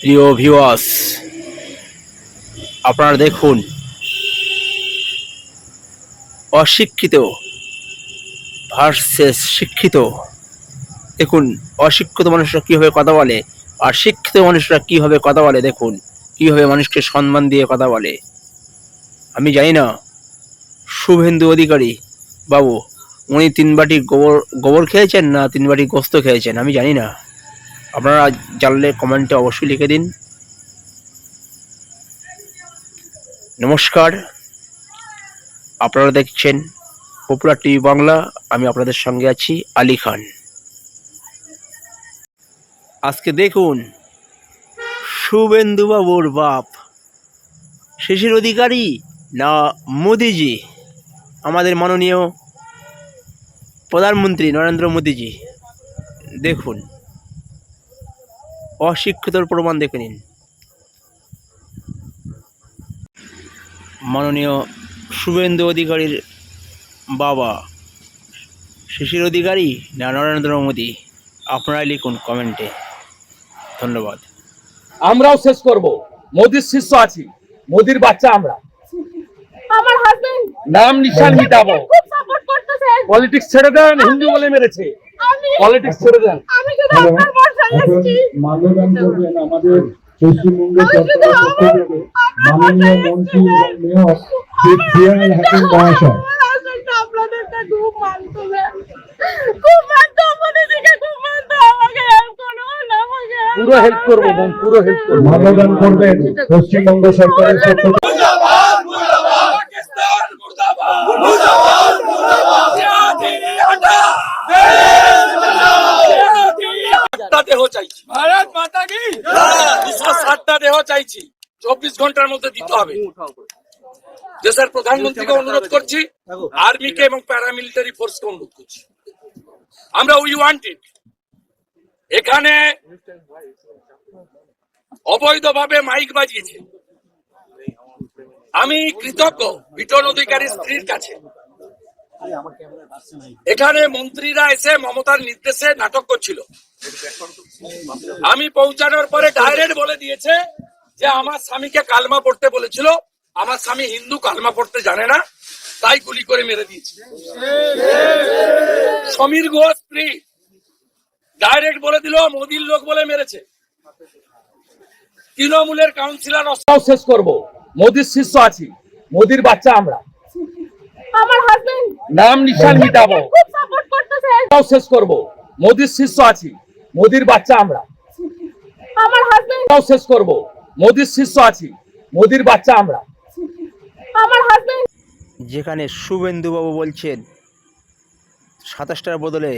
প্রিয় ভিউয়ার্স আপনারা দেখুন, অশিক্ষিত ভার্সেস শিক্ষিত। দেখুন, অশিক্ষিত মানুষরা কীভাবে কথা বলে আর শিক্ষিত মানুষরা কীভাবে কথা বলে, দেখুন, কীভাবে মানুষকে সম্মান দিয়ে কথা বলে। আমি জানি না, শুভেন্দু অধিকারী বাবু, উনি তিন বাটি গোবর গোবর খেয়েছেন না তিন বাটি গোস্ত খেয়েছেন? আমি জানি না। আপনারা জানলে কমেন্টে অবশ্যই লিখে দিন। নমস্কার। আপনারা দেখছেন পপুলার টিভি বাংলা। আমি আপনাদের সঙ্গে আছি আলী খান। আজকে দেখুন, শুভেন্দুবাবুর বাপ। শিশির অধিকারী না মোদিজি? আমাদের মাননীয় প্রধানমন্ত্রী নরেন্দ্র মোদিজি। দেখুন। অশিক্ষিতর প্রমাণ দেখে নিন। মাননীয় শুভেন্দু অধিকারীর বাবা শিশির অধিকারী না নরেন্দ্র মোদী আপনারাই লিখুন কমেন্টে। ধন্যবাদ। আমরাও শেষ করব। মোদির শিষ্য আছি। মোদির বাচ্চা আমরা। আমার হাজবেন্ড নাম নিশান মিটাবো। খুব সাপোর্ট করতেছে পলিটিক্স ছেড়ে দেন হিন্দু বলে মেরেছে। পলিটিক্স ছেড়ে দেন। আমি শুধু আপনার মাল্যদান করবেন আমাদের পশ্চিমবঙ্গের মাননীয় মন্ত্রী এবং মেয়র হাকিম মহাশয়। পুরো হেল্প করব পুরো হেল্প করব। করবেন পশ্চিমবঙ্গ সরকারের পক্ষ থেকে সাতটা দেহ চাইছি। ভারত মাতা কি? দুশো সাতটা দেহ চাইছি। চব্বিশ ঘণ্টার মধ্যে দিতে হবে। দেশের প্রধানমন্ত্রীকে অনুরোধ করছি আর্মিকে এবং প্যারামিলিটারি ফোর্সকে অনুরোধ করছি। আমরা উই ওয়ান্টেড। এখানে অবৈধভাবে মাইক বাজিয়েছে। আমি কৃতজ্ঞ বিটন অধিকারী স্ত্রীর কাছে। এখানে মন্ত্রীরা এসে মমতার নির্দেশে নাটক করছিল। আমি পৌঁছানোর পরে ডাইরেক্ট বলে দিয়েছে যে আমার স্বামীকে কালমা পড়তে বলেছিল। আমার স্বামী হিন্দু কালমা পড়তে জানে না তাই গুলি করে মেরে দিয়েছে। সমীর ঘোষ স্ত্রী ডাইরেক্ট বলে দিল মোদির লোক বলে মেরেছে। তৃণমূলের কাউন্সিলর শেষ করব। মোদির শিষ্য আছি। মোদির বাচ্চা আমরা। আমার হাজবেন্ড নাম নিশান মিটাবো। খুব সাপোর্ট করতেছে। আমরাও শেষ করব। মোদির শিষ্য আছি। মোদির বাচ্চা আমরা। আমার হাজবেন্ড আমরাও শেষ করব। মোদির শিষ্য আছি। মোদির বাচ্চা আমরা। আমার হাজবেন্ড যেখানে শুভেন্দুবাবু বলছেন সাতাশটার বদলে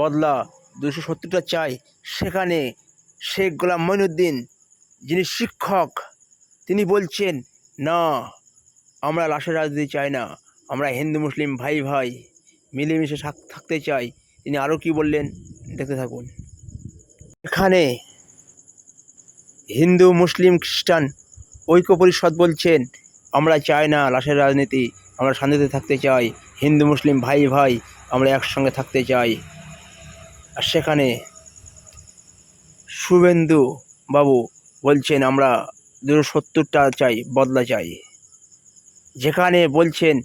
বদলা দুশো সত্তরটা চাই। সেখানে শেখ গোলাম মঈনুদ্দিন যিনি শিক্ষক তিনি বলছেন না আমরা লাশের রাজনীতি চাই না। আমরা হিন্দু, মুসলিম, ভাই ভাই মিলেমিশে থাক- থাকতে চাই। তিনি আরও কি বললেন? দেখতে থাকুন। এখানে হিন্দু, মুসলিম, খ্রিস্টান ঐক্য পরিষদ বলছেন, আমরা চাই না লাশের রাজনীতি, আমরা শান্তিতে থাকতে চাই। হিন্দু, মুসলিম, ভাই ভাই আমরা একসঙ্গে থাকতে চাই। আর সেখানে শুভেন্দু বাবু বলছেন, আমরা দুশো সত্তরটা চাই, বদলা চাই। যেখানে বলছেন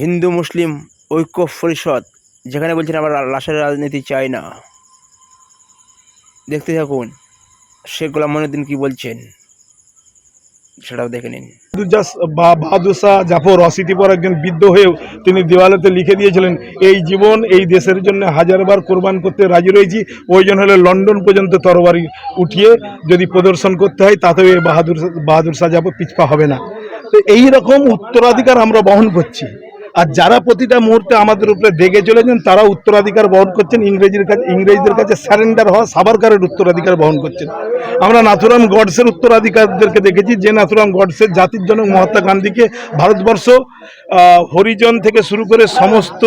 হিন্দু মুসলিম ঐক্য পরিষদ, যেখানে বলছেন আমরা লাশের রাজনীতি চাই না। দেখতে থাকুন, শেখ গোলাম মনুদ্দিন কি বলছেন, সেটাও দেখে নিন। বাহাদুর শাহ জাফর অশীতি পর একজন বৃদ্ধ হয়েও তিনি দেওয়ালেতে লিখে দিয়েছিলেন, এই জীবন এই দেশের জন্য হাজারবার কোরবান করতে রাজি রয়েছি প্রয়োজন হলে লন্ডন পর্যন্ত তরবারি উঠিয়ে যদি প্রদর্শন করতে হয়, তাতেও এই বাহাদুর বাহাদুর শাহ জাফর পিছপা হবে না। তো এই রকম উত্তরাধিকার আমরা বহন করছি। আর যারা প্রতিটা মুহূর্তে আমাদের উপরে দেখে চলেছেন, তারা উত্তরাধিকার বহন করছেন, ইংরেজির কাছে ইংরেজদের কাছে স্যারেন্ডার হওয়া সাবারকারের উত্তরাধিকার বহন করছেন। আমরা নাথুরাম গডসের উত্তরাধিকারদেরকে দেখেছি, যে নাথুরাম গডসের জাতির জনক মহাত্মা গান্ধীকে ভারতবর্ষ হরিজন থেকে শুরু করে সমস্ত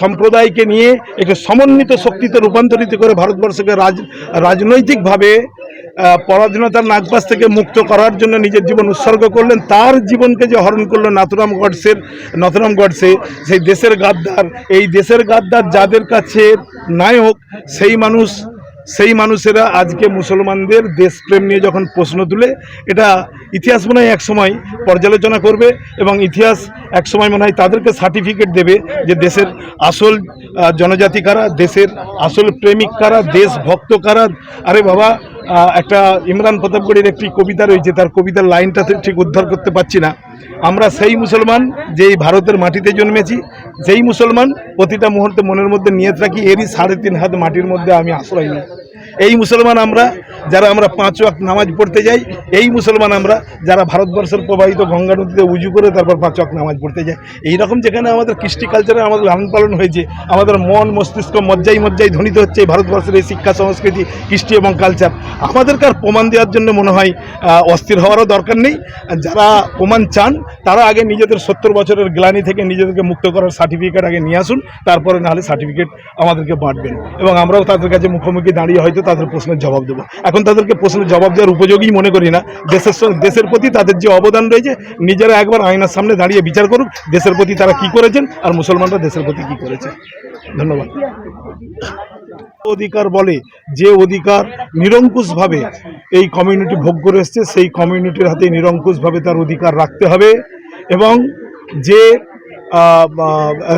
সম্প্রদায়কে নিয়ে একটি সমন্বিত শক্তিতে রূপান্তরিত করে ভারতবর্ষকে রাজ রাজনৈতিকভাবে পরাধীনতার নাগপাস থেকে মুক্ত করার জন্য নিজের জীবন উৎসর্গ করলেন। তার জীবনকে যে হরণ করল নাথুরাম গডসের, নাথুরাম গডসে, সেই দেশের গাদ্দার, এই দেশের গাদ্দার যাদের কাছে নায়ক, সেই মানুষ, সেই মানুষেরা আজকে মুসলমানদের দেশপ্রেম নিয়ে যখন প্রশ্ন তুলে, এটা ইতিহাস মনে হয় একসময় পর্যালোচনা করবে এবং ইতিহাস একসময় মনে হয় তাদেরকে সার্টিফিকেট দেবে যে দেশের আসল জনজাতি কারা, দেশের আসল প্রেমিক কারা, দেশভক্ত কারা। আরে বাবা একটা ইমরান প্রতাপগড়ের একটি কবিতা রয়েছে, তার কবিতার লাইনটা ঠিক উদ্ধার করতে পারছি না। আমরা সেই মুসলমান যেই ভারতের মাটিতে জন্মেছি যেই মুসলমান প্রতিটা মুহূর্তে মনের মধ্যে নিয়ে থাকি, এরই সাড়ে তিন হাত মাটির মধ্যে আমি আশ্রয় নিই। এই মুসলমান আমরা, যারা আমরা পাঁচ ওয়াক্ত নামাজ পড়তে যাই, এই মুসলমান আমরা, যারা ভারতবর্ষের প্রবাহিত গঙ্গা নদীতে উজু করে তারপর পাঁচ ওয়াক্ত নামাজ পড়তে যাই। এইরকম যেখানে আমাদের কৃষ্টি কালচারে আমাদের লালন পালন হয়েছে, আমাদের মন, মস্তিষ্ক মজ্জাই মজ্জাই ধ্বনিত হচ্ছে ভারতবর্ষের এই শিক্ষা, সংস্কৃতি, কৃষ্টি এবং কালচার আমাদেরকে আর প্রমাণ দেওয়ার জন্য মনে হয় অস্থির হওয়ারও দরকার নেই। যারা প্রমাণ চান, তারা আগে নিজেদের সত্তর বছরের গ্লানি থেকে নিজেদেরকে মুক্ত করার সার্টিফিকেট আগে নিয়ে আসুন, তারপরে নাহলে সার্টিফিকেট আমাদেরকে বাঁটবেন। এবং আমরাও তাদের কাছে মুখোমুখি দাঁড়িয়ে হয়তো তাদের প্রশ্নের জবাব দেবো। এখন তাদেরকে প্রশ্নের জবাব দেওয়ার উপযোগী মনে করি না। দেশের দেশের প্রতি তাদের যে অবদান রয়েছে, নিজেরা একবার আয়নার সামনে দাঁড়িয়ে বিচার করুক, দেশের প্রতি তারা কি করেছেন আর মুসলমানরা দেশের প্রতি কি করেছে। ধন্যবাদ। অধিকার বলে, যে অধিকার নিরঙ্কুশভাবে এই কমিউনিটি ভোগ করে এসছে, সেই কমিউনিটির হাতে নিরঙ্কুশভাবে তার অধিকার রাখতে হবে এবং যে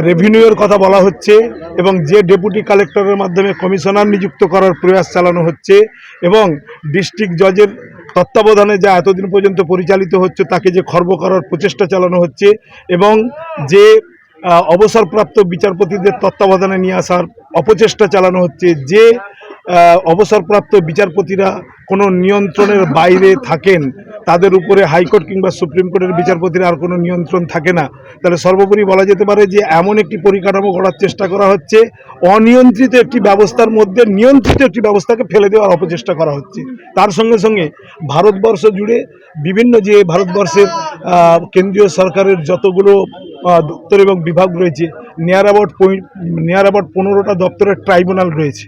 রেভিনিউয়ের কথা বলা হচ্ছে এবং যে ডেপুটি কালেক্টরের মাধ্যমে কমিশনার নিযুক্ত করার প্রয়াস চালানো হচ্ছে এবং ডিস্ট্রিক্ট জজের তত্ত্বাবধানে যা এতদিন পর্যন্ত পরিচালিত হচ্ছে, তাকে যে খর্ব করার প্রচেষ্টা চালানো হচ্ছে এবং যে অবসরপ্রাপ্ত বিচারপতিদের তত্ত্বাবধানে নিয়ে আসার অপচেষ্টা চালানো হচ্ছে, যে অবসরপ্রাপ্ত বিচারপতিরা কোনো নিয়ন্ত্রণের বাইরে থাকেন তাদের উপরে হাইকোর্ট কিংবা সুপ্রিম কোর্টের বিচারপতির আর কোনো নিয়ন্ত্রণ থাকে না। তাহলে সর্বোপরি বলা যেতে পারে যে এমন একটি পরিকাঠামো গড়ার চেষ্টা করা হচ্ছে, অনিয়ন্ত্রিত একটি ব্যবস্থার মধ্যে নিয়ন্ত্রিত একটি ব্যবস্থাকে ফেলে দেওয়ার অপচেষ্টা করা হচ্ছে। তার সঙ্গে সঙ্গে ভারতবর্ষ জুড়ে বিভিন্ন যে ভারতবর্ষের কেন্দ্রীয় সরকারের যতগুলো দপ্তর এবং বিভাগ রয়েছে, নিয়ার অ্যাবাউট নিয়ার অ্যাবাউট পনেরোটা দপ্তরের ট্রাইব্যুনাল রয়েছে।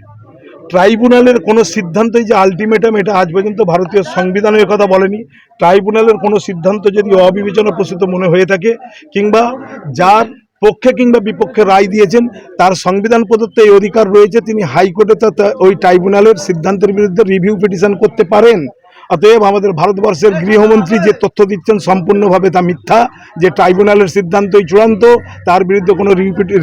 ট্রাইব্যুনালের কোনো সিদ্ধান্তই যে আলটিমেটাম, এটা আজ পর্যন্ত ভারতীয় সংবিধানের কথা বলেনি। ট্রাইব্যুনালের কোনো সিদ্ধান্ত যদি অবিবেচনা প্রসূত মনে হয়ে থাকে, কিংবা যার পক্ষে কিংবা বিপক্ষে রায় দিয়েছেন, তার সংবিধান প্রদত্ত এই অধিকার রয়েছে, তিনি হাইকোর্টে ওই ট্রাইব্যুনালের সিদ্ধান্তের বিরুদ্ধে রিভিউ পিটিশন করতে পারেন। অতএব আমাদের ভারতবর্ষের গৃহমন্ত্রী যে তথ্য দিচ্ছেন সম্পূর্ণভাবে তা মিথ্যা, যে ট্রাইব্যুনালের সিদ্ধান্তই চূড়ান্ত, তার বিরুদ্ধে কোনো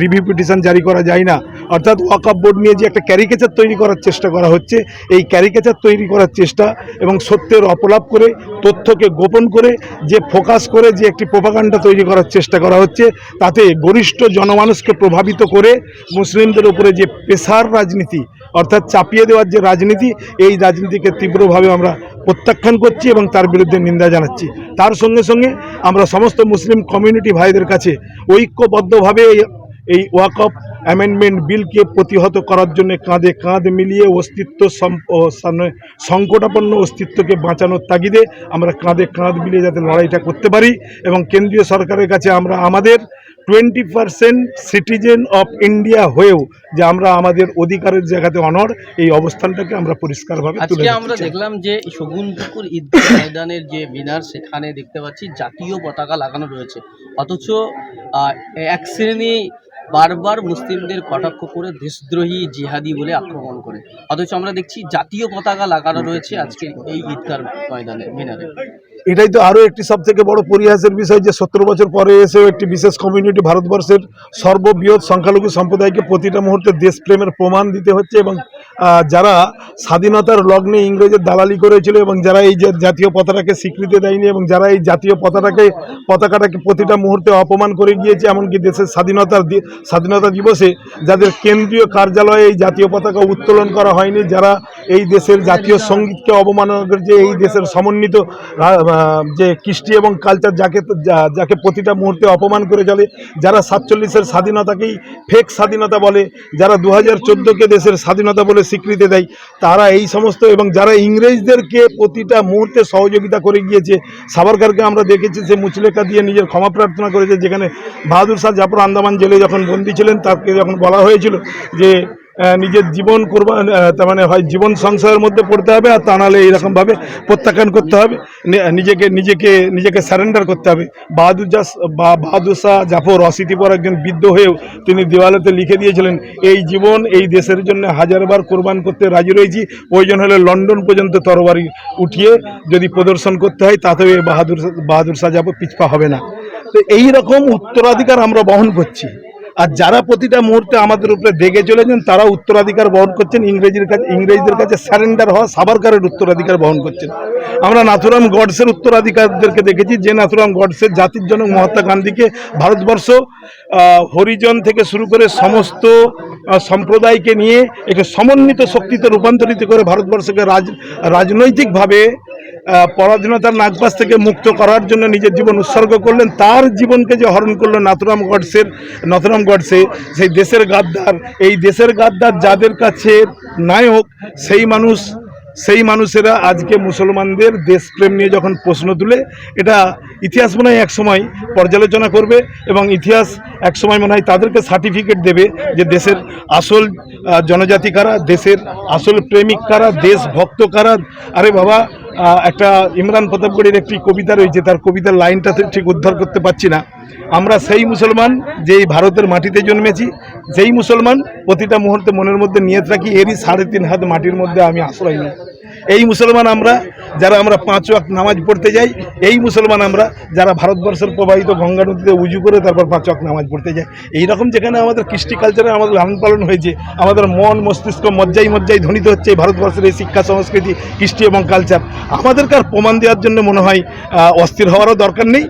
রিভিউ পিটিশন জারি করা যায় না। অর্থাৎ ওয়াকআপ বোর্ড নিয়ে যে একটা ক্যারিকেচার তৈরি করার চেষ্টা করা হচ্ছে, এই ক্যারিকেচার তৈরি করার চেষ্টা এবং সত্যের অপলাপ করে, তথ্যকে গোপন করে, যে ফোকাস করে, যে একটি প্রোপাগান্ডা তৈরি করার চেষ্টা করা হচ্ছে, তাতে গরিষ্ঠ জনমানুষকে প্রভাবিত করে মুসলিমদের উপরে যে পেশার রাজনীতি, অর্থাৎ চাপিয়ে দেওয়ার যে রাজনীতি, এই রাজনীতিকে তীব্রভাবে আমরা প্রত্যাখ্যান করছি এবং তার বিরুদ্ধে নিন্দা জানাচ্ছি। তার সঙ্গে সঙ্গে আমরা সমস্ত মুসলিম কমিউনিটি ভাইদের কাছে ঐক্যবদ্ধভাবে এই- ওয়াকফ অ্যামেন্ডমেন্ট বিলকে প্রতিহত করার জন্য কাঁধে কাঁধ মিলিয়ে অস্তিত্ব সংকটাপন্ন অস্তিত্বকে বাঁচানোর তাগিদে আমরা কাঁধে কাঁধ মিলিয়ে যাতে লড়াইটা করতে পারি এবং কেন্দ্রীয় সরকারের কাছে আমরা আমাদের twenty percent citizen of India হয়েও যে আমরা আমাদের অধিকারের জায়গাতে অনর এই অবস্থানটাকে আমরা পরিষ্কারভাবে তুলে আমরা দেখলাম যে শগুনপুকুর ঈদগাহ ময়দানের যে মিনার সেখানে দেখতে পাচ্ছি জাতীয় পতাকা লাগানো রয়েছে। অথচ এক শ্রেণি বারবার মুসলিমদের কটাক্ষ করে দেশদ্রোহী জিহাদি বলে আক্রমণ করে। অথচ আমরা দেখছি জাতীয় পতাকা লাগানো রয়েছে আজকে এই ঈদগার ময়দানে, মিনারে। এটাই তো আরও একটি সব থেকে বড় পরিহাসের বিষয় যে সত্তর বছর পরে এসেও একটি বিশেষ কমিউনিটি ভারতবর্ষের সর্ববৃহৎ সংখ্যালঘু সম্প্রদায়কে প্রতিটা মুহূর্তে দেশপ্রেমের প্রমাণ দিতে হচ্ছে এবং যারা স্বাধীনতার লগ্নে ইংরেজের দালালি করেছিল এবং যারা এই জাতীয় পতাকাকে স্বীকৃতি দেয়নি এবং যারা এই জাতীয় পতাকাকে, পতাকাটাকে প্রতিটা মুহূর্তে অপমান করে গিয়েছে এমনকি দেশের স্বাধীনতার স্বাধীনতা দিবসে যাদের কেন্দ্রীয় কার্যালয়ে এই জাতীয় পতাকা উত্তোলন করা হয়নি, যারা এই দেশের জাতীয় সঙ্গীতকে অবমাননা করেছে, এই দেশের সমন্বিত যে কৃষ্টি এবং কালচার যাকে যাকে প্রতিটা মুহূর্তে অপমান করে চলে, যারা সাতচল্লিশের স্বাধীনতাকেই ফেক স্বাধীনতা বলে, যারা দু হাজার দেশের স্বাধীনতা বলে স্বীকৃতি দেয়। তারা এই সমস্ত এবং যারা ইংরেজদেরকে প্রতিটা মুহূর্তে সহযোগিতা করে গিয়েছে, সাভারকারকে আমরা দেখেছি সে মুচলেখা দিয়ে নিজের ক্ষমা প্রার্থনা করেছে, যেখানে বাহাদুর শাহ জাফর আন্দামান জেলে যখন বন্দী ছিলেন, তাকে যখন বলা হয়েছিল যে নিজের জীবন কোরবান তার মানে হয় জীবন সংশয়ের মধ্যে পড়তে হবে আর তা নাহলে এইরকমভাবে প্রত্যাখ্যান করতে হবে নিজেকে নিজেকে নিজেকে স্যারেন্ডার করতে হবে। বাহাদুর জাস, বা, বাহাদুর শাহ জাফর অশীতিপর একজন বৃদ্ধ হয়েও তিনি দেওয়ালেতে লিখে দিয়েছিলেন, এই জীবন এই দেশের জন্য হাজারবার কোরবান করতে রাজি রয়েছি, প্রয়োজন হলে লন্ডন পর্যন্ত তরবারি উঠিয়ে যদি প্রদর্শন করতে হয়, তাতেও এই বাহাদুর বাহাদুর শাহ জাফর পিছপা হবে না। তো এই রকম উত্তরাধিকার আমরা বহন করছি। আর যারা প্রতিটা মুহূর্তে আমাদের উপরে দেখে চলেছেন, তারা উত্তরাধিকার বহন করছেন, ইংরেজির কাছে, ইংরেজদের কাছে স্যারেন্ডার হওয়া সাবারকারের উত্তরাধিকার বহন করছেন। আমরা নাথুরাম গডসের উত্তরাধিকারদেরকে দেখেছি, যে নাথুরাম গডসের জাতির জনক মহাত্মা গান্ধীকে ভারতবর্ষ হরিজন থেকে শুরু করে সমস্ত সম্প্রদায়কে নিয়ে একে সমন্বিত শক্তিতে রূপান্তরিত করে ভারতবর্ষকে রাজ, রাজনৈতিকভাবে পরাধীনতার নাগবাস থেকে মুক্ত করার জন্য নিজের জীবন উৎসর্গ করলেন। তার জীবনকে যে হরণ করল নাথুরাম গডসের, নাথুরাম গডসে, সেই দেশের গাদ্দার, এই দেশের গাদ্দার যাদের কাছে নায়ক, সেই মানুষ সেই মানুষেরা আজকে মুসলমানদের দেশপ্রেম নিয়ে যখন প্রশ্ন তুলে, এটা ইতিহাস মনে হয় একসময় পর্যালোচনা করবে এবং ইতিহাস একসময় মনে হয় তাদেরকে সার্টিফিকেট দেবে যে দেশের আসল জনজাতি কারা, দেশের আসল প্রেমিক কারা, দেশ ভক্ত কারা। আরে বাবা একটা ইমরান প্রতাপগড়ির একটি কবিতা রয়েছে, তার কবিতার লাইনটা ঠিক উদ্ধার করতে পারছি না। আমরা সেই মুসলমান যে এই ভারতের মাটিতে জন্মেছি, যেই মুসলমান প্রতিটা মুহূর্তে মনের মধ্যে নিয়ে রাখি, এরই সাড়ে তিন হাত মাটির মধ্যে আমি আশ্রয় নিই। এই মুসলমান আমরা, যারা আমরা পাঁচ ওয়াক্ত নামাজ পড়তে যাই, এই মুসলমান আমরা, যারা ভারতবর্ষের প্রবাহিত গঙ্গা নদীতে উজু করে তারপর পাঁচ ওয়াক্ত নামাজ পড়তে যাই। এই রকম যেখানে আমাদের কৃষ্টি কালচারে আমাদের লালন পালন হয়েছে, আমাদের মন, মস্তিষ্ক মজ্জাই মজ্জাই ধ্বনিত হচ্ছে ভারতবর্ষের এই শিক্ষা, সংস্কৃতি, কৃষ্টি এবং কালচার আমাদেরকে আর প্রমাণ দেওয়ার জন্য মনে হয় অস্থির হওয়ারও দরকার নেই।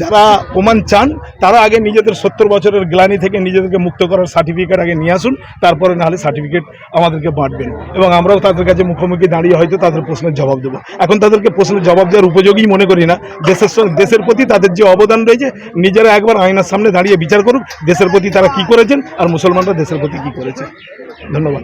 যারা প্রমাণ চান, তারা আগে নিজেদের সত্তর বছরের গ্লানি থেকে নিজেদেরকে মুক্ত করার সার্টিফিকেট আগে নিয়ে আসুন, তারপরে নাহলে সার্টিফিকেট আমাদেরকে বাঁটবেন। এবং আমরাও তাদের কাছে মুখোমুখি দাঁড়িয়ে হয়তো তাদের প্রশ্নের জবাব দেবো। এখন তাদেরকে প্রশ্নের জবাব দেওয়ার উপযোগী মনে করি না। দেশের দেশের প্রতি তাদের যে অবদান রয়েছে, নিজেরা একবার আয়নার সামনে দাঁড়িয়ে বিচার করুক, দেশের প্রতি তারা কি করেছেন আর মুসলমানরা দেশের প্রতি কি করেছে। ধন্যবাদ।